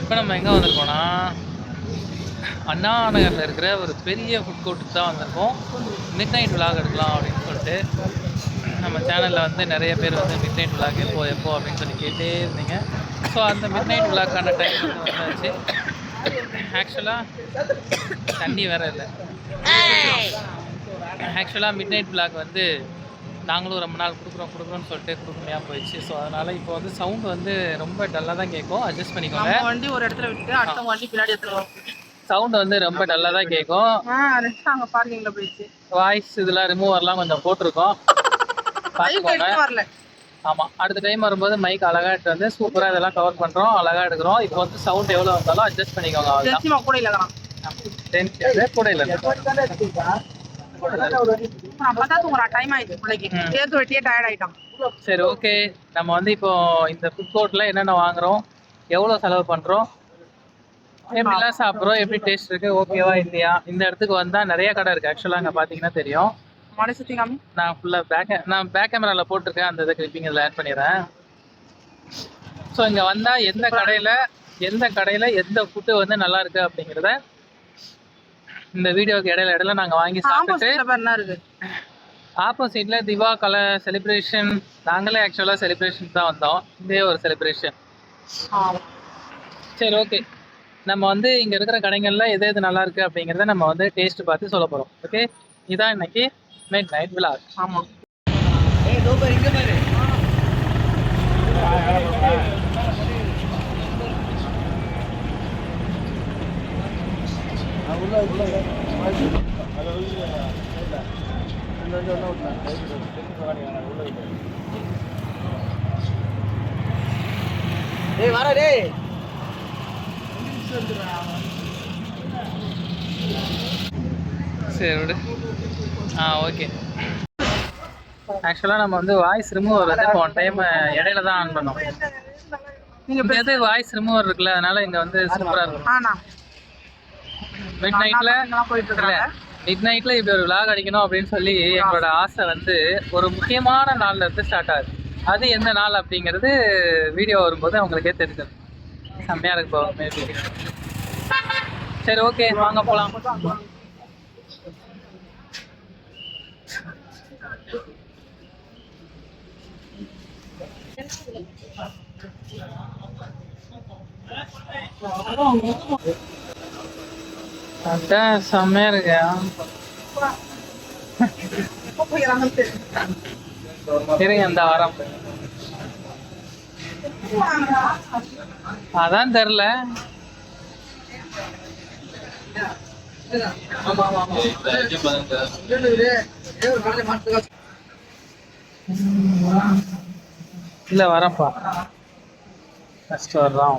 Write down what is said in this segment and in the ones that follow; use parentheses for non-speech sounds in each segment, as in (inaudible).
இப்போ நம்ம எங்கே வந்திருக்கோம்னா அண்ணா நகரில் இருக்கிற ஒரு பெரிய ஃபுட் கோர்ட்டுக்கு தான் வந்திருக்கோம். மிட் நைட் விலாக் எடுக்கலாம் அப்படின்னு சொல்லிட்டு நம்ம சேனலில் வந்து நிறைய பேர் வந்து மிட் நைட் விலாக் எப்போ எப்போ அப்படின்னு சொல்லி கேட்டே இருந்தீங்க. ஸோ அந்த மிட் நைட் விலாக்கான டைம் வந்து வந்தாச்சு ஆக்சுவலாக தண்ணி வேற இல்லை. ஆக்சுவலாக மிட் நைட் விலாக் வந்து நாங்களும் ரொம்ப நாள் கொடுக்குறோம் கொடுக்குறோம்னு சொல்லிட்டு கொடுக்க போயிடுச்சு. ஸோ அதனால் இப்போ வந்து சவுண்ட் வந்து ரொம்ப டல்லாக தான் கேட்கும். அட்ஜஸ்ட் பண்ணிக்கோங்க. வண்டி ஒரு இடத்துல விட்டு அடுத்த வண்டி பின்னாடி எடுத்துட்டு வரோம். சவுண்ட் வந்து ரொம்ப டல்லாக தான் கேட்கும். ஆ ரெஸ்ட் அங்க பார்க்கிங்ல போயிடுச்சு. வாய்ஸ் இதெல்லாம் ரிமூவர்லாம் கொஞ்சம் போட்டிருக்கோம். (laughs) வரல. ஆமாம் அடுத்த டைம் வரும்போது மைக் அழகாக எடுத்து வந்து சூப்பராக இதெல்லாம் கவர் பண்ணுறோம் அழகாக எடுக்கிறோம். இப்போ வந்து சவுண்ட் எவ்வளோ வந்தாலும் அட்ஜஸ்ட் பண்ணிக்கோங்க கூட டென்ஷன் கூட இல்லை. அப்பதான் தூங்குறான். டைம் ஆயிடுச்சு பிள்ளைக்கு. சேர்த்து வெட்டியே டயர்ட் ஆயிட்டான். சரி ஓகே நம்ம வந்து இப்போ இந்த ஃபுட் கோர்ட்டில் என்னென்ன வாங்குறோம் எவ்வளோ செலவு பண்ணுறோம் எப்படிலாம் சாப்பிட்றோம் எப்படி டேஸ்ட் இருக்கு ஓகேவா இல்லையா? இந்த இடத்துக்கு வந்தால் நிறைய கடை இருக்குது ஆக்சுவலாக அங்கே பார்த்தீங்கன்னா தெரியும். நான் ஃபுல்லாக பேக் நான் பேக் கேமராவில் போட்டிருக்கேன். அந்த இதை கிளிப்பிங் இதில் ஆட் பண்ணிடுறேன். ஸோ இங்கே வந்தால் எந்த கடையில் எந்த கடையில் எந்த ஃபுட்டு வந்து நல்லா இருக்கு அப்படிங்கிறத இந்த வீடியோக்கு இடையில இடையில நாங்கள் வாங்கி சாப்பிட்டுட்டு ஆப்போசிட்ல பாரு திவா கலை செலிப்ரேஷன் நாங்களே ஆக்சுவலாக செலிப்ரேஷன் தான் வந்தோம். இதே ஒரு செலிப்ரேஷன் சரி ஓகே நம்ம வந்து இங்கே இருக்கிற கடைகள்ல எது எது நல்லா இருக்கு அப்படிங்கிறத நம்ம வந்து டேஸ்ட் பார்த்து சொல்ல போகிறோம் ஓகே இதான் இன்னைக்கு மிட் நைட் விலாக் ஆமா டேய் வாடா டேய். சரி விடு. ஆ ஓகே. ஆக்சுவலாக நம்ம வந்து வாய்ஸ் ரிமூவர் வந்து போன டைம் இடையில தான் ஆன் பண்ணோம். நீங்க இங்க எது வாய்ஸ் ரிமூவர் இருக்குல்ல அதனால இங்கே வந்து சூப்பராக இருக்கும். ஆனா மிட் எல்லாம் போயிட்டு இருக்காங்க மிட் நைட்ல இப்படி ஒரு விளாக் அடிக்கணும் அப்படின்னு சொல்லி எங்களோட ஆசை வந்து ஒரு முக்கியமான நாள்ல இருந்து ஸ்டார்ட் ஆகுது. அது எந்த நாள் அப்படிங்கிறது வீடியோ வரும்போது அவங்களுக்கே தெரிஞ்சது செம்மையா இருக்கு maybe. சரி ஓகே வாங்க போலாம். அதான் செம்மையா இருக்கு? இருங்க இந்த வாரம் அதான் தெரில இல்ல வரப்பா ஃபர்ஸ்ட் வர்றான்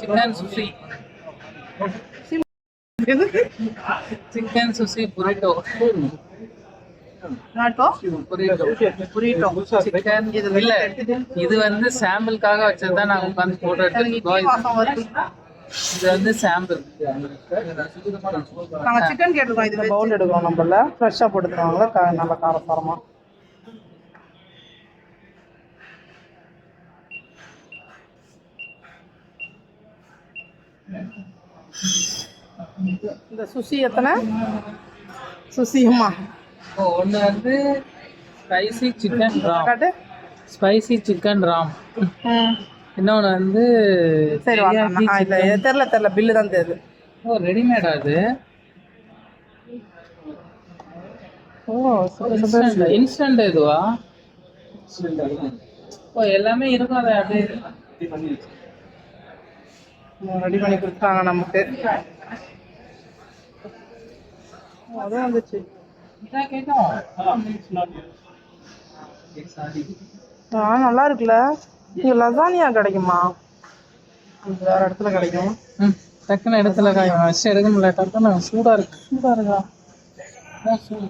chicken sushi. Chicken sushi burrito. இது இல்ல. இது வந்து சாம்பிளுக்காக வச்சது தான் நாங்க உட்காந்து போட்டோ எடுத்துருக்கோம் இது வந்து சாம்பிள். நாங்க சிக்கன் கேட்டிருக்கோம் இது பவுல் எடுக்கிறோம் நம்மள. ஃப்ரெஷ்ஷாக போட்டு தருவாங்களா கா நல்ல காரசாரமா? இந்த சுசி எத்தனை? சுசி அம்மா. ஒன்று வந்து spicy chicken ramen spicy chicken ramen இன்னொன்று வந்து சரி தெரில தெரில பில்லு தான் தெரியுது. ஓ ரெடிமேடா அது? ஓ இன்ஸ்டன்ட் இதுவா? ஓ எல்லாமே இருக்கும் அதை அப்படியே ரெடி பண்ணி கொடுத்தாங்க நமக்கு. அதுவும் வந்துச்சு. ஆ நல்லா இருக்குல்ல? இங்க லசானியா கிடைக்குமா? வேற இடத்துல கிடைக்கும். டக்குன்னு இடத்துல வச்சு எடுக்க முடியல டக்குன்னு. சூடாக இருக்கு. சூடாக இருக்கா? அதான் சூடு.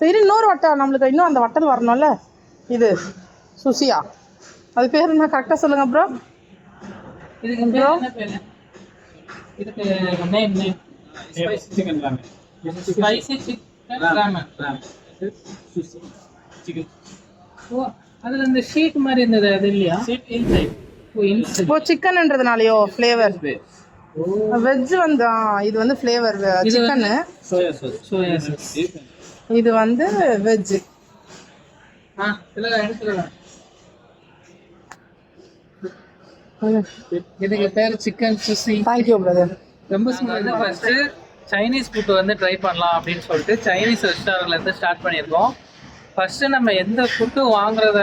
சரி இன்னொரு வட்டம் நம்மளுக்கு இன்னும் அந்த வட்டல் வரணும்ல? இது சுசியா. அது பேர் என்ன? கரெக்டாக சொல்லுங்க ப்ரோ இதுக்கு பேர் என்ன பேரு? இதுக்கு நேம் நேம் ஸ்பைசி சிக்கன் ராமே ஸ்பைசி சிக்கன் ராமன் சிக்கன் ஓ அதுல இந்த ஷீட் மாதிரி இருந்தது அது இல்லையா? சீட் இன்சைட் ஓ இன்சைட் இப்போ சிக்கன்ன்றதுனாலயோ ஃப்ளேவர் வெஜ் வந்து ஆ, இது வந்து flavour chicken soya sauce soya sauce இது வந்து வெஜ் ஆ எடுத்துக்கலாம் இதுக்கு பேர் சிக்கன் சுசி தேங்க்யூ பிரதர் ரொம்ப வந்து ஃபர்ஸ்ட் சைனீஸ் ஃபுட் வந்து ட்ரை பண்ணலாம் அப்படின்னு சொல்லிட்டு சைனீஸ் ரெஸ்டாரண்ட்ல இருந்து ஸ்டார்ட் பண்ணியிருக்கோம். ஃபர்ஸ்ட் நம்ம எந்த ஃபுட்டு வாங்குறத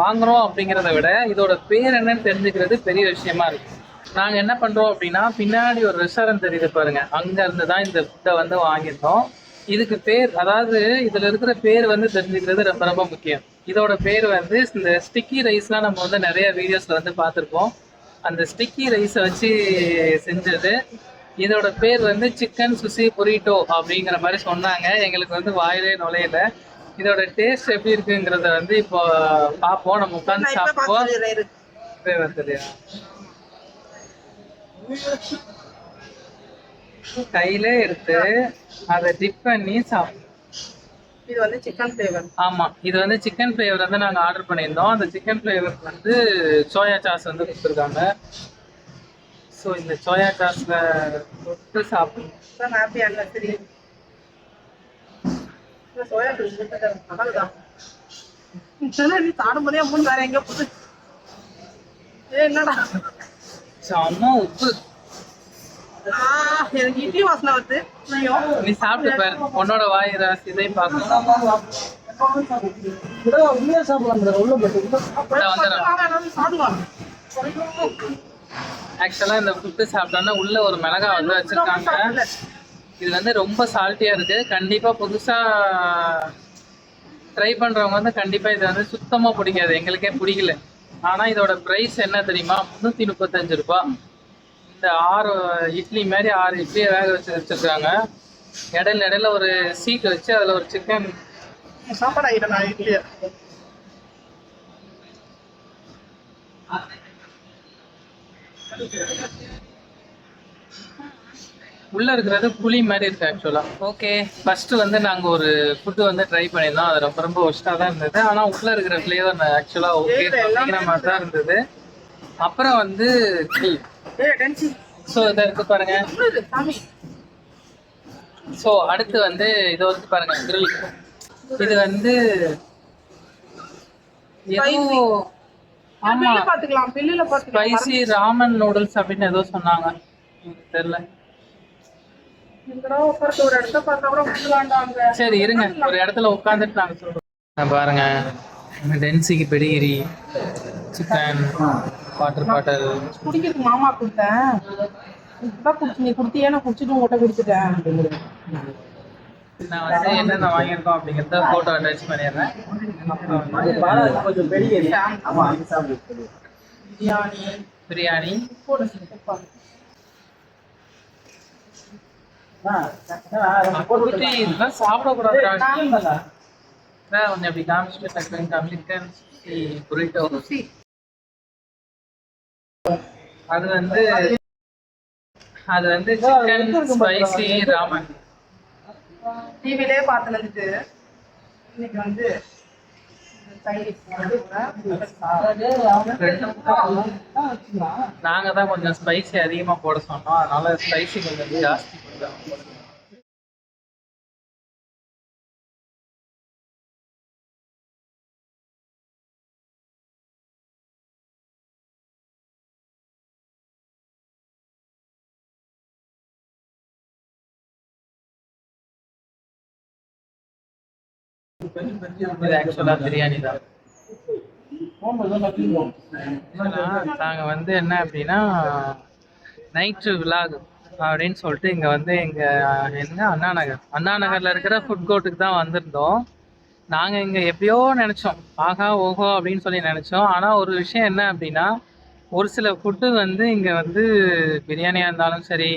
வாங்குறோம் அப்படிங்கிறத விட இதோட பேர் என்னன்னு தெரிஞ்சுக்கிறது பெரிய விஷயமா இருக்கு. நாங்க என்ன பண்றோம் அப்படின்னா பின்னாடி ஒரு ரெஸ்டாரண்ட் தெரியுது பாருங்க. அங்க இருந்து தான் இந்த ஃபுட்டை வந்து வாங்கியிருந்தோம். இதுக்கு பேர் அதாவது இதுல இருக்கிற பேர் வந்து தெரிஞ்சுக்கிறது ரொம்ப ரொம்ப முக்கியம். இதோட பேர் வந்து இந்த ஸ்டிக்கி ரைஸ்லாம் நம்ம வந்து நிறைய வீடியோஸ்ல வந்து பார்த்துருப்போம் அந்த ஸ்டிக்கி ரைஸை வச்சு செஞ்சது. இதோட பேர் வந்து சிக்கன் சுசி பொரிட்டோ அப்படிங்கிற மாதிரி சொன்னாங்க. எங்களுக்கு வந்து வாயிலே நுழையல. இதோட டேஸ்ட் எப்படி இருக்குங்கிறத வந்து இப்போ பார்ப்போம். நம்ம உட்காந்து சாப்பிடுவோம். வந்துடுயா கையில எடுத்து அதை டிப் பண்ணி சாப்பிடுவோம். இது வந்து சிக்கன் ஃப்ளேவர் ஆமா இது வந்து சிக்கன் ஃப்ளேவர் வந்து நாங்க ஆர்டர் பண்ணியிருந்தோம். அந்த சிக்கன் ஃப்ளேவர் வந்து சோயா சாஸ் வந்து கொடுத்துருக்காங்க. ஸோ இந்த சோயா சாஸ்ல தொட்டு சாப்பிடணும். ஹாப்பி அனிவர்சரி சோயா அதான் நீ சாடும்போதே மூணு வேற எங்க போகுது ஏ என்னடா? செம்ம உப்பு. எனக்கு இட்லி வாசனை வருது. நீ சாப்பிட்டு பாரு உன்னோட வாய் இதை பார்க்கணும். போட்டு இந்தா ஃபுட்டு சாப்பிட்டோன்னா உள்ள ஒரு மிளகா வந்து வச்சிருக்காங்க. இது வந்து ரொம்ப சால்ட்டியா இருக்கு. கண்டிப்பா புதுசா ட்ரை பண்றவங்க வந்து கண்டிப்பா இது வந்து சுத்தமா பிடிக்காது. எங்களுக்கே பிடிக்கல. ஆனா இதோட பிரைஸ் என்ன தெரியுமா? முந்நூத்தி முப்பத்தஞ்சு ரூபாய். இந்த ஆறு இட்லி மாதிரி ஆறு இட்லியை வேக வச்சு வச்சிருக்காங்க. இடையில இடையில ஒரு சீட் வச்சு அதுல ஒரு சிக்கன் சாப்பாடு ஆகிட்டேன் நான் இட்லி உள்ள இருக்கிறது புளி மாதிரி இருக்கு ஆக்சுவலா ஓகே ஃபர்ஸ்ட் வந்து நாங்க ஒரு ஃபுட்டு வந்து ட்ரை பண்ணியிருந்தோம். அது ரொம்ப ரொம்ப ஒஸ்டா தான் இருந்தது. ஆனா உள்ள இருக்கிற ஃபிளேவர் ஆக்சுவலா ஓகே அப்படிங்கிற மாதிரி தான் இருந்தது. அப்புறம் வந்து ஸோ இதை இருக்கு பாருங்க. ஸோ அடுத்து வந்து இது வந்து பாருங்க grill. இது வந்து ஏதோ ஆமா. பில்லுல பாத்துக்கலாம் பில்லுல பாத்துக்கலாம் ஸ்பைசி ராமன் நூடுல்ஸ் அப்படின்னு ஏதோ சொன்னாங்க. எனக்கு தெரியல. சரி இருங்க. ஒரு இடத்துல உட்காந்துட்டு நாங்க சொல்றோம். பாருங்க. டென்சிக்கு பெடிகிரி சிக்கன் வாட்டர் பாட்டில் குடிக்கிறதுக்கு மாமா கொடுத்தேன். இப்பதான் குடிச்சு நீ குடுத்தியே? நான் குடிச்சிட்டு உங்ககிட்ட கொடுத்துட்டேன் நான் வந்து என்னென்ன வாங்கியிருக்கோம் அப்படிங்கிறத ஃபோட்டோ அட்டாச் பண்ணிடுறேன். கொஞ்சம் பெரிய பிரியாணி. பிரியாணி. இதெல்லாம் சாப்பிடக்கூடாதுடா நான் கொஞ்சம் அப்படி காமிச்சிட்டு டக்குனு காமிச்சிருக்கேன். புரிட்டோ ருசி. அது வந்து அது வந்து சிக்கன் ஸ்பைசி ராமன் டிவிலே பார்த்துனதுக்கு இன்னைக்கு வந்து நாங்க தான் கொஞ்சம் ஸ்பைசி அதிகமா போட சொன்னோம். அதனால ஸ்பைசி கொஞ்சம் ஜாஸ்தி போட்டோம் இது ஆக்சுவலா பிரியாணி தான். நாங்கள் வந்து என்ன அப்படின்னா நைட்டு விலாக் அப்படின்னு சொல்லிட்டு இங்கே வந்து எங்கள் என்ன அண்ணா நகர். அண்ணா நகரில் இருக்கிற ஃபுட் கோர்ட்டுக்கு தான் வந்திருந்தோம். நாங்கள் இங்கே எப்படியோ நினச்சோம். ஆகா ஓஹோ அப்படின்னு சொல்லி நினச்சோம். ஆனால் ஒரு விஷயம் என்ன அப்படின்னா ஒரு சில ஃபுட்டு வந்து இங்கே வந்து பிரியாணியாக இருந்தாலும் சரி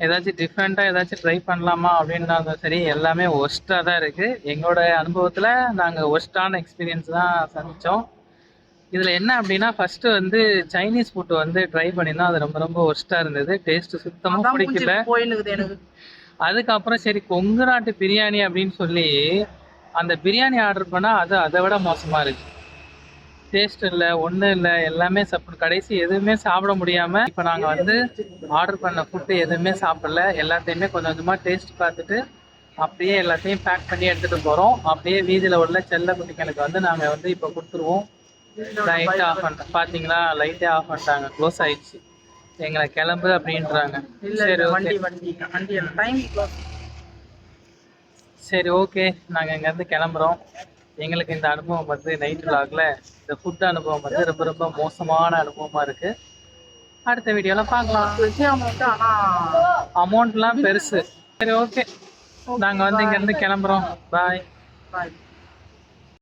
ஏதாச்சும் டிஃப்ரெண்ட்டாக ஏதாச்சும் ட்ரை பண்ணலாமா அப்படின்னாலும் சரி எல்லாமே ஒஸ்ட்டாக தான் இருக்குது எங்களோட அனுபவத்தில் நாங்கள் ஒஸ்ட்டான எக்ஸ்பீரியன்ஸ் தான் சந்தித்தோம் இதில் என்ன அப்படின்னா ஃபஸ்ட்டு வந்து சைனீஸ் ஃபுட்டு வந்து ட்ரை பண்ணியிருந்தோம் அது ரொம்ப ரொம்ப ஒஸ்ட்டாக இருந்தது. டேஸ்ட்டு சுத்தமாக பிடிக்கல. எனக்கு. அதுக்கப்புறம் சரி கொங்கு நாட்டு பிரியாணி அப்படின்னு சொல்லி அந்த பிரியாணி ஆர்டர் பண்ணால் அது அதை விட மோசமாக இருக்கு. டேஸ்ட் இல்லை ஒன்றும் இல்லை எல்லாமே சாப்பிட கடைசி எதுவுமே சாப்பிட முடியாமல் இப்போ நாங்கள் வந்து ஆர்டர் பண்ண ஃபுட்டு எதுவுமே சாப்பிடல. எல்லாத்தையுமே கொஞ்சம் கொஞ்சமாக டேஸ்ட் பார்த்துட்டு அப்படியே எல்லாத்தையும் பேக் பண்ணி எடுத்துகிட்டு போகிறோம் அப்படியே வீதியில் உள்ள செல்ல குட்டிகளுக்கு வந்து நாங்கள் வந்து இப்போ கொடுத்துருவோம். லைட்டை ஆஃப் பண்ணிட்டோம் பார்த்தீங்களா லைட்டே ஆஃப் பண்ணிட்டாங்க க்ளோஸ் ஆயிடுச்சு. எங்களை கிளம்பு அப்படின்றாங்க. சரி ஓகே சரி ஓகே நாங்கள் இங்கேருந்து கிளம்புறோம். எங்களுக்கு இந்த அனுபவம் வந்து நைட் vlogல இந்த ஃபுட் அனுபவம் வந்து ரொம்ப ரொம்ப மோசமான அனுபவமாக இருக்குது அடுத்த வீடியோவில் பார்க்கலாம். அமௌண்ட்லாம் பெருசு. சரி ஓகே நாங்கள் வந்து இங்கேருந்து கிளம்புறோம். பாய் பாய்